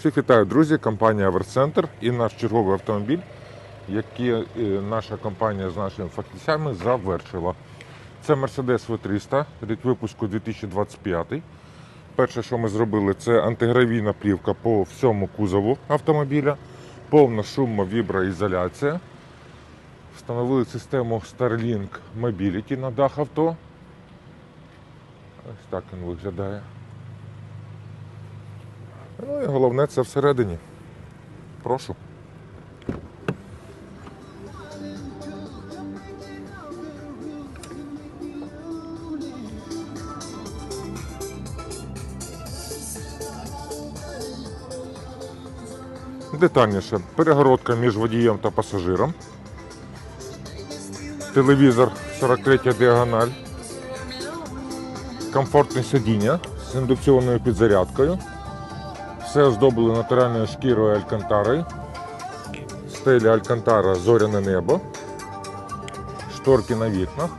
Всіх вітаю, друзі! Компанія Аверцентр і наш черговий автомобіль, який е, наша компанія з нашими фахівцями завершила. Це Mercedes V300, рік випуску 2025. Перше, що ми зробили, це антигравійна плівка по всьому кузову автомобіля, повна шумовіброізоляція. Встановили систему Starlink Mobility на дах авто. Ось так він виглядає. Ну і головне це всередині. Прошу. Детальніше. Перегородка між водієм та пасажиром. Телевізор 43 діагональ. Комфортне сидіння з індукційною підзарядкою. Все оздоблено натуральною шкірою Алькантари. Стеля Алькантара зоряне небо. Шторки на вікнах.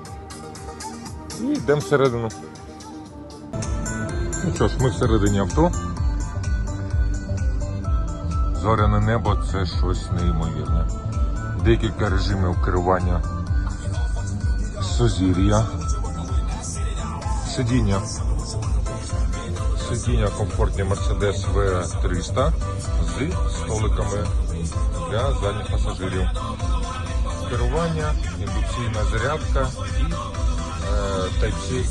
І йдемо всередину. Ну що ж, ми всередині авто. Зоряне небо це щось неймовірне. Декілька режимів керування сузір'я. Сидіння Сидіння комфортні Mercedes V300 з столиками для задніх пасажирів. Керування, індукційна зарядка і е, Type-C.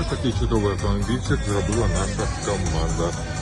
Ось такий чудовий автомобільчик зробила наша команда.